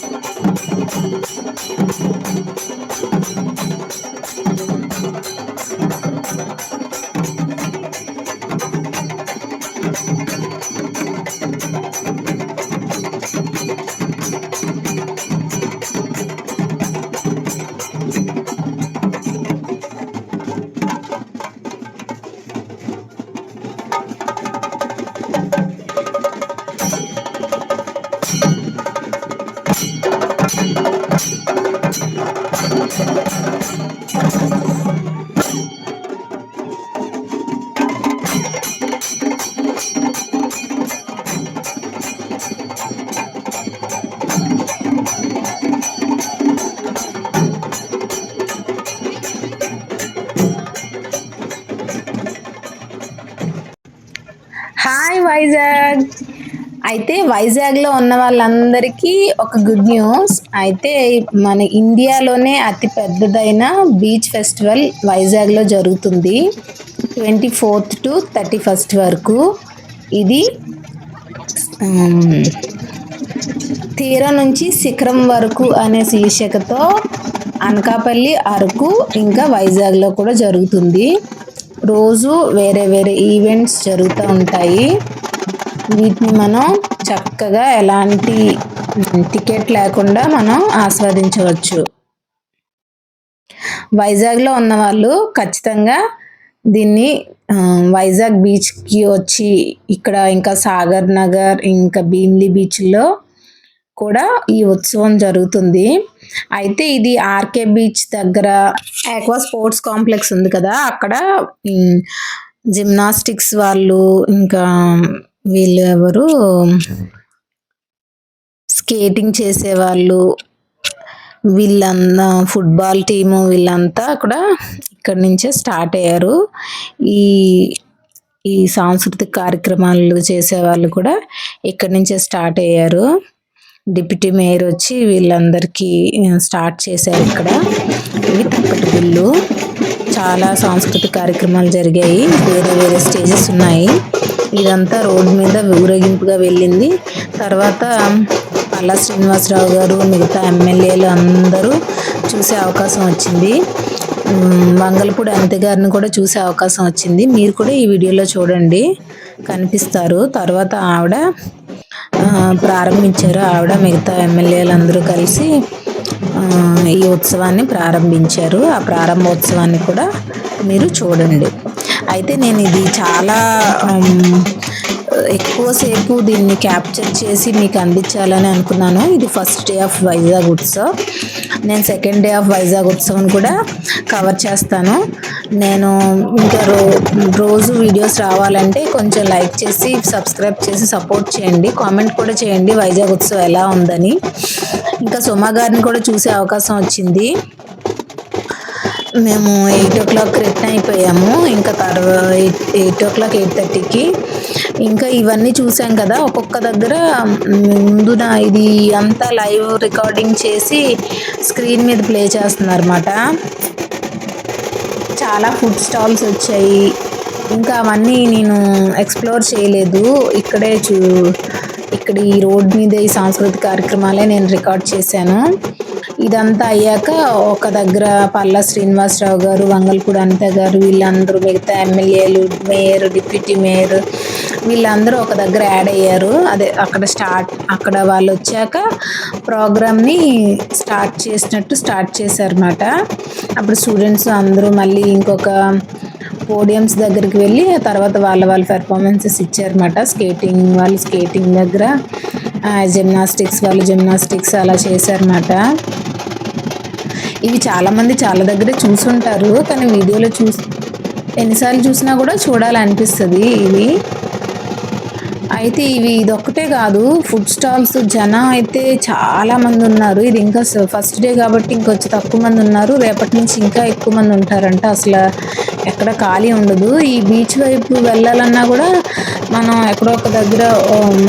Thank you. అయితే వైజాగ్లో ఉన్న వాళ్ళందరికీ ఒక గుడ్ న్యూస్. అయితే మన ఇండియాలోనే అతి పెద్దదైన బీచ్ ఫెస్టివల్ వైజాగ్లో జరుగుతుంది. Twenty fourth to thirty first వరకు. ఇది ఉమ్, తీరం నుంచి శిఖరం వరకు అనే శీర్షికతో అనకాపల్లి అరకు ఇంకా వైజాగ్లో కూడా జరుగుతుంది. రోజు వేరే వేరే ఈవెంట్స్ జరుగుతూ ఉంటాయి. వీటిని మనం చక్కగా ఎలాంటి టికెట్ లేకుండా మనం ఆస్వాదించవచ్చు. వైజాగ్లో ఉన్న వాళ్ళు ఖచ్చితంగా దీన్ని వైజాగ్ బీచ్కి వచ్చి ఇక్కడ ఇంకా సాగర్ నగర్ ఇంకా భీమ్లీ బీచ్లో కూడా ఈ ఉత్సవం జరుగుతుంది. అయితే ఇది ఆర్కే బీచ్ దగ్గర ఆక్వా స్పోర్ట్స్ కాంప్లెక్స్ ఉంది కదా అక్కడ జిమ్నాస్టిక్స్ వాళ్ళు ఇంకా వీళ్ళు ఎవరు? స్కేటింగ్ చేసేవాళ్ళు వీళ్ళంతా ఫుట్బాల్ టీము వీళ్ళంతా కూడా ఇక్కడి నుంచే స్టార్ట్ అయ్యారు. ఈ ఈ సాంస్కృతిక కార్యక్రమాలు చేసేవాళ్ళు కూడా ఇక్కడి నుంచే స్టార్ట్ అయ్యారు. డిప్యూటీ మేయర్ వచ్చి వీళ్ళందరికీ స్టార్ట్ చేశారు ఇక్కడ. ఇవి తప్పటి గుళ్ళు చాలా సాంస్కృతిక కార్యక్రమాలు జరిగాయి. వేరే వేరే స్టేజెస్ ఉన్నాయి. ఇదంతా రోడ్డు మీద ఊరేగింపుగా వెళ్ళింది. తర్వాత పల్లా శ్రీనివాసరావు గారు మిగతా ఎమ్మెల్యేలు అందరూ చూసే అవకాశం వచ్చింది. మంగళపూడి అంతే గారిని కూడా చూసే అవకాశం వచ్చింది. మీరు కూడా ఈ వీడియోలో చూడండి. కనిపిస్తారు. తర్వాత ఆవిడ ప్రారంభించారు. ఆవిడ మిగతా ఎమ్మెల్యేలు అందరూ కలిసి ఈ ఉత్సవాన్ని ప్రారంభించారు. ఆ ప్రారంభోత్సవాన్ని కూడా మీరు చూడండి. అయితే నేను ఇది చాలా ఎక్కువసేపు దీన్ని క్యాప్చర్ చేసి మీకు అందించాలని అనుకున్నాను. ఇది first day of Vizag Utsav. నేను సెకండ్ డే ఆఫ్ వైజాగ్ ఉత్సవం కూడా కవర్ చేస్తాను. నేను ఇంకా రో రోజు వీడియోస్ రావాలంటే కొంచెం లైక్ చేసి సబ్స్క్రైబ్ చేసి సపోర్ట్ చేయండి. కామెంట్ కూడా చేయండి వైజాగ్ ఉత్సవం ఎలా ఉందని. ఇంకా సుమా గారిని కూడా చూసే అవకాశం వచ్చింది. మేము ఎయిట్ ఓ క్లాక్ రిటర్న్ అయిపోయాము. ఇంకా తర్వాత eight eight o'clock eight థర్టీకి ఇంకా ఇవన్నీ చూసాం కదా ఒక్కొక్క దగ్గర ముందున ఇది అంతా లైవ్ రికార్డింగ్ చేసి స్క్రీన్ మీద ప్లే చేస్తున్నారన్నమాట. చాలా ఫుడ్ స్టాల్స్ వచ్చాయి. ఇంకా అవన్నీ నేను ఎక్స్ప్లోర్ చేయలేదు. ఇక్కడే చూ ఇక్కడ ఈ రోడ్ మీద ఈ సాంస్కృతిక కార్యక్రమాలే నేను రికార్డ్ చేశాను. ఇదంతా అయ్యాక ఒక దగ్గర పల్లా శ్రీనివాసరావు గారు వంగల్పూడి అనిత గారు వీళ్ళందరూ మిగతా ఎమ్మెల్యేలు మేయర్ డిప్యూటీ మేయర్ వీళ్ళందరూ ఒక దగ్గర యాడ్ అయ్యారు. అదే అక్కడ స్టార్ట్ అక్కడ వాళ్ళు వచ్చాక ప్రోగ్రామ్ని స్టార్ట్ చేసినట్టు స్టార్ట్ చేశారన్నమాట. అప్పుడు స్టూడెంట్స్ అందరూ మళ్ళీ ఇంకొక పోడియంస్ దగ్గరికి వెళ్ళి ఆ తర్వాత వాళ్ళ వాళ్ళ పెర్ఫార్మెన్సెస్ ఇచ్చారన్నమాట. స్కేటింగ్ వాళ్ళు స్కేటింగ్ దగ్గర జిమ్నాస్టిక్స్ వాళ్ళు జిమ్నాస్టిక్స్ అలా చేశారన్నమాట. ఇవి చాలా మంది చాలా దగ్గర చూసుంటారు. కానీ వీడియోలో చూసి ఎన్నిసార్లు చూసినా కూడా చూడాలనిపిస్తుంది ఇవి. అయితే ఇవి ఇదొక్కటే కాదు ఫుడ్ స్టాల్స్ జనం అయితే చాలా మంది ఉన్నారు. ఇది ఇంకా ఫస్ట్ డే కాబట్టి ఇంకొచ్చి తక్కువ మంది ఉన్నారు. రేపటి నుంచి ఇంకా ఎక్కువ మంది ఉంటారంట. అసలు ఎక్కడ ఖాళీ ఉండదు. ఈ బీచ్ వైపు వెళ్ళాలన్నా కూడా మనం ఎక్కడో ఒక దగ్గర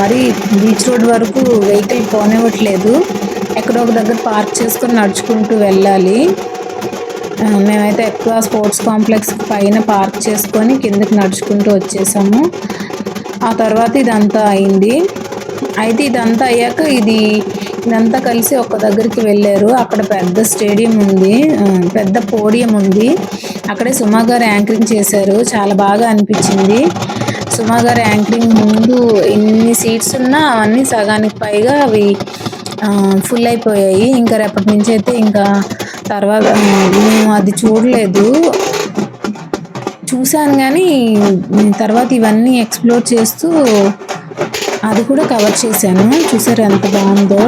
మరి మరీ బీచ్ రోడ్ వరకు వెహికల్ పోనివ్వట్లేదు. ఎక్కడో ఒక దగ్గర పార్క్ చేసుకొని నడుచుకుంటూ వెళ్ళాలి. మేమైతే ఎక్కువ స్పోర్ట్స్ కాంప్లెక్స్ పైన పార్క్ చేసుకొని కిందకి నడుచుకుంటూ వచ్చేసాము. ఆ తర్వాత ఇదంతా అయింది. అయితే ఇదంతా అయ్యాక ఇది ఇదంతా కలిసి ఒక దగ్గరికి వెళ్ళారు. అక్కడ పెద్ద స్టేడియం ఉంది. పెద్ద పోడియం ఉంది. అక్కడే సుమా గారు యాంకరింగ్ చేశారు. చాలా బాగా అనిపించింది. సుమా గారు యాంకరింగ్ ముందు ఎన్ని సీట్స్ ఉన్నా అవన్నీ సగానికి పైగా అవి ఫుల్ అయిపోయాయి. ఇంకా రేపటి నుంచి అయితే ఇంకా తర్వాత మేము అది చూడలేదు. చూశాను కానీ తర్వాత ఇవన్నీ ఎక్స్ప్లోర్ చేస్తూ అది కూడా కవర్ చేశాను. చూసారు ఎంత బాగుందో?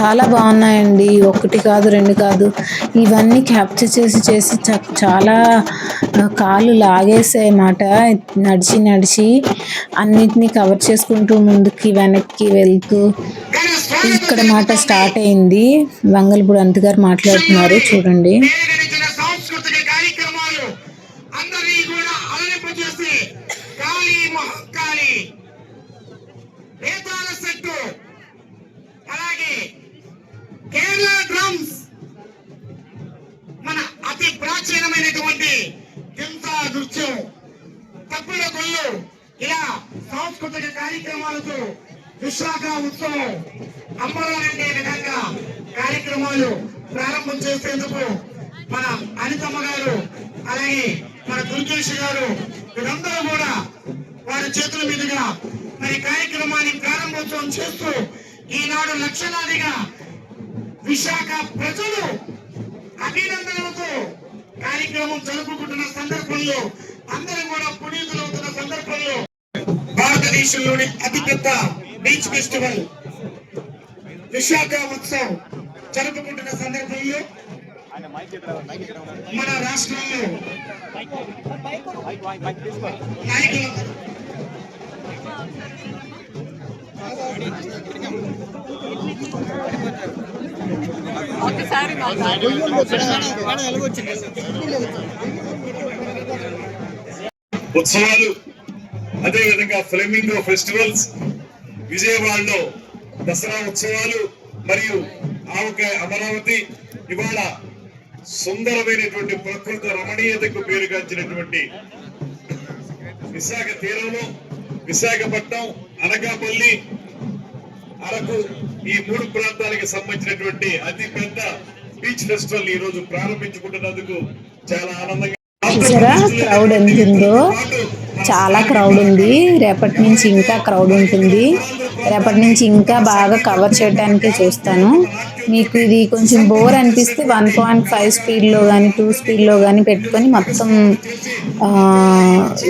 చాలా బాగున్నాయండి. ఒకటి కాదు రెండు కాదు. ఇవన్నీ క్యాప్చర్ చేసి చేసి చ- చాలా కాలు కాళ్ళు లాగేసాయి మాట నడిచి నడిచి అన్నిటినీ కవర్ చేసుకుంటూ ముందుకి వెనక్కి వెళ్తూ ఇక్కడ మాట స్టార్ట్ అయింది. వంగలపూడి అంతగారు మాట్లాడుతున్నారు. చూడండి. కేరళ డ్రమ్స్ మన అతి ప్రాచీనమైనటువంటి గింతా నృత్యం. తప్పుల కొల్లు ఇలా సాంస్కృతిక కార్యక్రమాలతో విశాఖ ఉత్సవం అమ్మవారంటే విధంగా కార్యక్రమాలు ప్రారంభం చేసేందుకు మన అనితమ్మ గారు అలాగే మన దుర్గేష్ గారు వీరందరూ కూడా వారి చేతుల మీదుగా మరి కార్యక్రమాన్ని ప్రారంభోత్సవం చేస్తూ ఈనాడు లక్షలాదిగా విశాఖ ప్రజలు అభినందనలతో కార్యక్రమం జరుపుకుంటున్న సందర్భంలో అందరూ కూడా పునీతులవుతున్న సందర్భంలో భారతదేశంలోని అతిపెద్ద బీచ్ ఫెస్టివల్ విశాఖ ఉత్సవం జరుపుకుంటున్న సందర్భంలో మన రాష్ట్రంలో ఉత్సవాలు అదేవిధంగా ఫ్లెమింగో ఫెస్టివల్స్ విజయవాడలో దసరా ఉత్సవాలు మరియు ఆవకాయ అమరావతి ఇవాళ సుందరమైనటువంటి ప్రకృతి రమణీయతకు పేరుగాంచినటువంటి విశాఖ తీరంలో విశాఖపట్నం అనకాపల్లి అరకు ఈ మూడు ప్రాంతాలకు సంబంధించినటువంటి అతి పెద్ద బీచ్ ఫెస్టివల్ ఈ రోజు ప్రారంభించుకుంటున్నందుకు చాలా ఆనందంగా క్రౌడ్ ఎంతుందో చాలా క్రౌడ్ ఉంది. రేపటి నుంచి ఇంకా క్రౌడ్ ఉంటుంది. రేపటి నుంచి ఇంకా బాగా కవర్ చేయడానికి చూస్తాను. మీకు ఇది కొంచెం బోర్ అనిపిస్తే వన్ పాయింట్ ఫైవ్ స్పీడ్లో కానీ టూ స్పీడ్లో కానీ పెట్టుకొని మొత్తం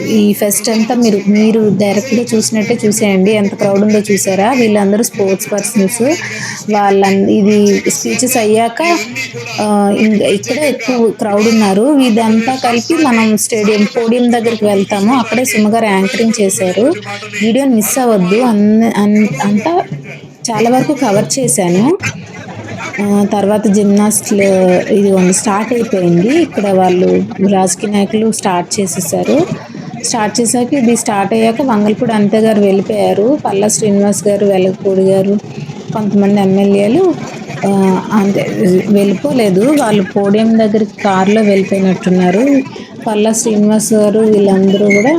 ఈ ఫెస్ట్ అంతా మీరు మీరు డైరెక్ట్గా చూసినట్టే చూసేయండి. ఎంత క్రౌడ్ ఉందో చూసారా? వీళ్ళందరూ స్పోర్ట్స్ పర్సన్స్ వాళ్ళ ఇది స్పీచెస్ అయ్యాక ఇక్కడ ఎక్కువ క్రౌడ్ ఉన్నారు. ఇదంతా కలిపి మనం స్టేడియం పోడియం దగ్గరికి వెళ్తాము. అక్కడే సుమగారు యాంకరింగ్ చేశారు. వీడియోని మిస్ అవ్వద్దు. అన్- అంతా చాలా వరకు కవర్ చేశాను. తర్వాత జిమ్నాస్ట్లు ఇది స్టార్ట్ అయిపోయింది. ఇక్కడ వాళ్ళు రాజకీయ నాయకులు స్టార్ట్ చేసేసారు. స్టార్ట్ చేశాక ఇది స్టార్ట్ అయ్యాక వంగల్పూడి అంతే గారు వెళ్ళిపోయారు. పల్లా శ్రీనివాస్ గారు వెలగపూడి గారు కొంతమంది ఎమ్మెల్యేలు అంతే వెళ్ళిపోలేదు. వాళ్ళు పోడియం దగ్గరికి కారులో వెళ్ళిపోయినట్టున్నారు. పల్లా శ్రీనివాస్ గారు వీళ్ళందరూ కూడా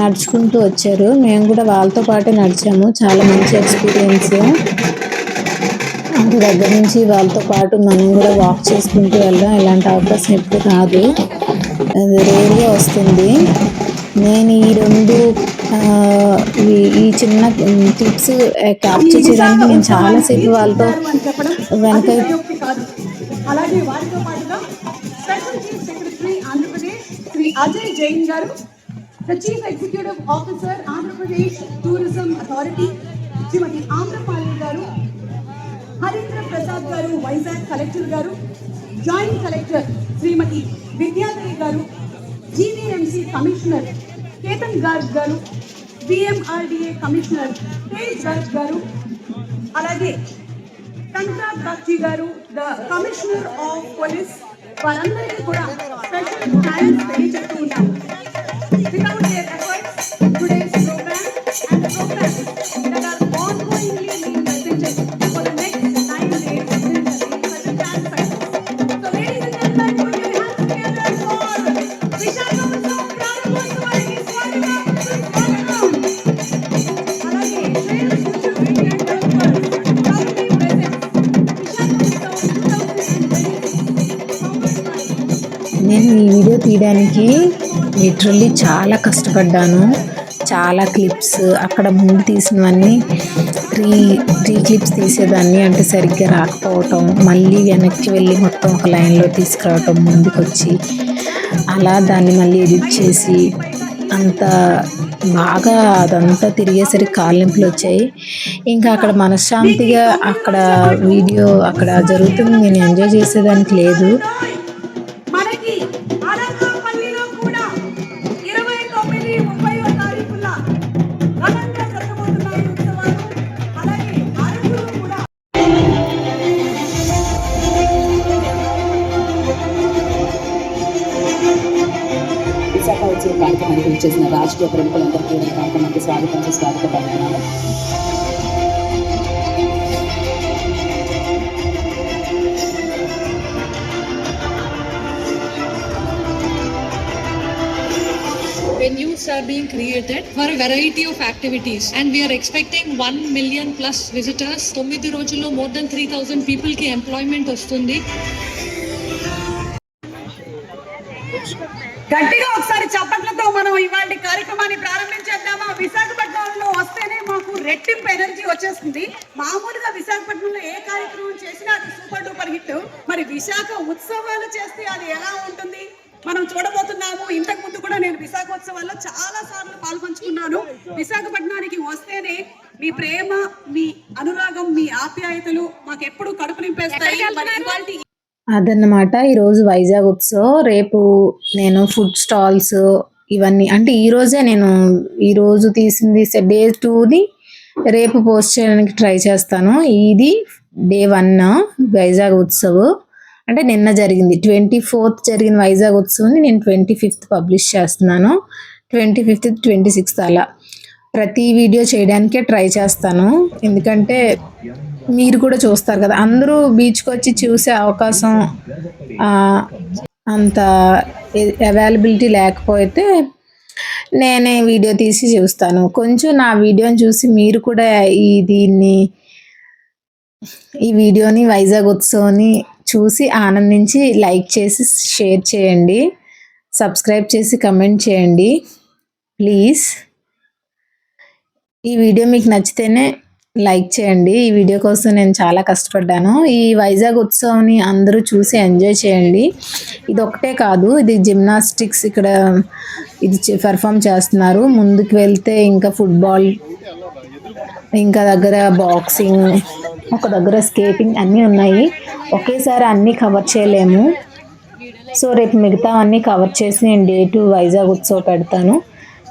నడుచుకుంటూ వచ్చారు. మేము కూడా వాళ్ళతో పాటే నడిచాము. చాలా మంచి ఎక్స్పీరియన్స్. అంత దగ్గర నుంచి వాళ్ళతో పాటు మనం కూడా వాక్ చేసుకుంటూ వెళ్ళడం ఇలాంటి అవకాశం ఎప్పుడు అది రేర్గా వస్తుంది. నేను ఈ రెండు ఈ- చిన్న టిప్స్ క్యాప్చర్ చేయడానికి నేను చాలాసేపు వాళ్ళతో వెనక అతిశయోక్తి కాదు. అలాగే వారితో పాటుగా special chief secretary Andhra Pradesh Shri Ajay Jain గారు the chief executive officer Andhra Pradesh tourism authority Shrimati Amrapali గారు హరీంద్ర ప్రసాద్ గారు వైజాగ్ కలెక్టర్ గారు జాయింట్ కలెక్టర్ శ్రీమతి విద్యాధరి గారు జీవీఎంసీ కమిషనర్ కేతన్ గార్గ్ గారు బిఎంఆర్డిఏ కమిషనర్ తేజ్ గార్గ్ గారు అలాగే కంట్రాక్ట్ బాగ్జీ గారు ద కమిషనర్ ఆఫ్ పోలీస్ వారందరికీ కూడా స్పెషల్ థ్యాంక్స్ తెలియజేస్తూ ఉన్నాము నేను ఈ వీడియో తీయడానికి లిటరల్లీ చాలా కష్టపడ్డాను. చాలా క్లిప్స్ అక్కడ ముందు తీసినవన్నీ త్రీ త్రీ క్లిప్స్ తీసేదాన్ని అంటే సరిగ్గా రాకపోవటం మళ్ళీ వెనక్కి వెళ్ళి మొత్తం ఒక లైన్లో తీసుకురావటం ముందుకు వచ్చి అలా దాన్ని మళ్ళీ ఎడిట్ చేసి అంత బాగా అదంతా తిరిగేసరికి కాలింపులు వచ్చాయి. ఇంకా అక్కడ మనశ్శాంతిగా అక్కడ వీడియో అక్కడ జరుగుతుంది. నేను ఎంజాయ్ చేసేదానికి లేదు. కార్యక్రమానికి విచ్చేసిన రాజకీయ ప్రముఖులందరికీ కూడా ఈ కార్యక్రమానికి స్వాగతం స్వాగత పలుకుతున్నాను. Venues are being created for a variety of activities and we are expecting 1 million plus visitors తొమ్మిది రోజుల్లో మోర్ దెన్ త్రీ థౌసండ్ పీపుల్కి ఎంప్లాయ్మెంట్ వస్తుంది. గట్టిగా ఒకసారి చప్పట్లతో మనం ఇవాళ కార్యక్రమాన్ని ప్రారంభించేద్దామా? విశాఖపట్నంలో వస్తేనే మాకు రెట్టింపు ఎనర్జీ వచ్చేస్తుంది. మామూలుగా విశాఖపట్నంలో ఏ కార్యక్రమం చేసినా అది సూపర్ డూపర్ హిట్ మరి విశాఖ ఉత్సవాలు చేస్తే అది ఎలా ఉంటుంది? మనం చూడబోతున్నాము. ఇంతకు ముందు కూడా నేను విశాఖ ఉత్సవాల్లో చాలా సార్లు పాల్పంచుకున్నాను. విశాఖపట్నానికి వస్తేనే మీ ప్రేమ మీ అనురాగం మీ ఆప్యాయతలు మాకు ఎప్పుడు కడుపు నింపేస్తాయి. అదన్నమాట. ఈరోజు వైజాగ్ ఉత్సవం. రేపు నేను ఫుడ్ స్టాల్స్ ఇవన్నీ అంటే ఈరోజే నేను ఈరోజు తీసింది డే టూని రేపు పోస్ట్ చేయడానికి ట్రై చేస్తాను. ఇది డే వన్ వైజాగ్ ఉత్సవం. అంటే నిన్న జరిగింది. ట్వంటీ ఫోర్త్ జరిగిన వైజాగ్ ఉత్సవాన్ని నేను ట్వంటీ ఫిఫ్త్ పబ్లిష్ చేస్తున్నాను. ట్వంటీ ఫిఫ్త్ ట్వంటీ సిక్స్త్ అలా. ప్రతి వీడియో చేయడానికే ట్రై చేస్తాను. ఎందుకంటే మీరు కూడా చూస్తారు కదా. అందరూ బీచ్కి వచ్చి చూసే అవకాశం అంత అవైలబిలిటీ లేకపోతే నేనే వీడియో తీసి చూస్తాను. కొంచెం నా వీడియోని చూసి మీరు కూడా ఈ దీన్ని ఈ వీడియోని వైజాగ్ ఉత్సవాన్ని చూసి ఆనందించి లైక్ చేసి షేర్ చేయండి. సబ్స్క్రైబ్ చేసి కమెంట్ చేయండి. ప్లీజ్. ఈ వీడియో మీకు నచ్చితేనే లైక్ చేయండి. ఈ వీడియో కోసం నేను చాలా కష్టపడ్డాను. ఈ వైజాగ్ ఉత్సవాన్ని అందరూ చూసి ఎంజాయ్ చేయండి. ఇది ఒకటే కాదు ఇది జిమ్నాస్టిక్స్ ఇక్కడ ఇది పెర్ఫామ్ చేస్తున్నారు. ముందుకు వెళ్తే ఇంకా ఫుట్బాల్ ఇంకా దగ్గర బాక్సింగ్ ఒక దగ్గర స్కేటింగ్ అన్నీ ఉన్నాయి. ఒకేసారి అన్నీ కవర్ చేయలేము. సో రేపు మిగతా అన్నీ కవర్ చేసి నేను డే టు వైజాగ్ ఉత్సవం పెడతాను.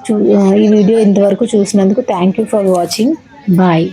చూ ఈ వీడియో ఇంతవరకు చూసినందుకు thank you for watching. Bye.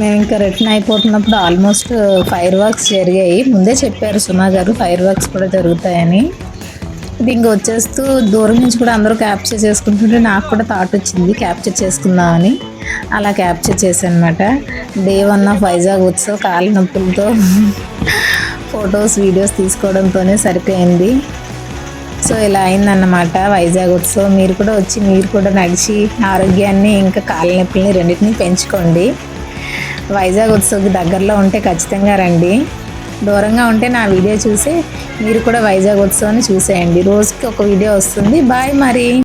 మేము ఇంకా రిటర్న్ అయిపోతున్నప్పుడు ఆల్మోస్ట్ ఫైర్ వర్క్స్ జరిగాయి. ముందే చెప్పారు సుమా గారు ఫైర్ వర్క్స్ కూడా జరుగుతాయని. ఇది ఇంక వచ్చేస్తూ దూరం నుంచి కూడా అందరూ క్యాప్చర్ చేసుకుంటుంటే నాకు కూడా థాట్ వచ్చింది క్యాప్చర్ చేసుకుందామని. అలా క్యాప్చర్ చేశాను అనమాట day one of Vizag Utsav కాలు నొప్పులతో ఫొటోస్ వీడియోస్ తీసుకోవడంతోనే సరిపోయింది. సో ఇలా అయిందన్నమాట వైజాగ్ ఉత్సవం మీరు కూడా వచ్చి మీరు కూడా నడిచి ఆరోగ్యాన్ని ఇంకా కాళ్ళ నొప్పుల్ని రెండింటిని పెంచుకోండి. వైజాగ్ ఉత్సవ్కి దగ్గరలో ఉంటే ఖచ్చితంగా రండి. దూరంగా ఉంటే నా వీడియో చూసి మీరు కూడా వైజాగ్ ఉత్సవాన్ని చూసేయండి. రోజుకి ఒక వీడియో వస్తుంది. బాయ్ మరి.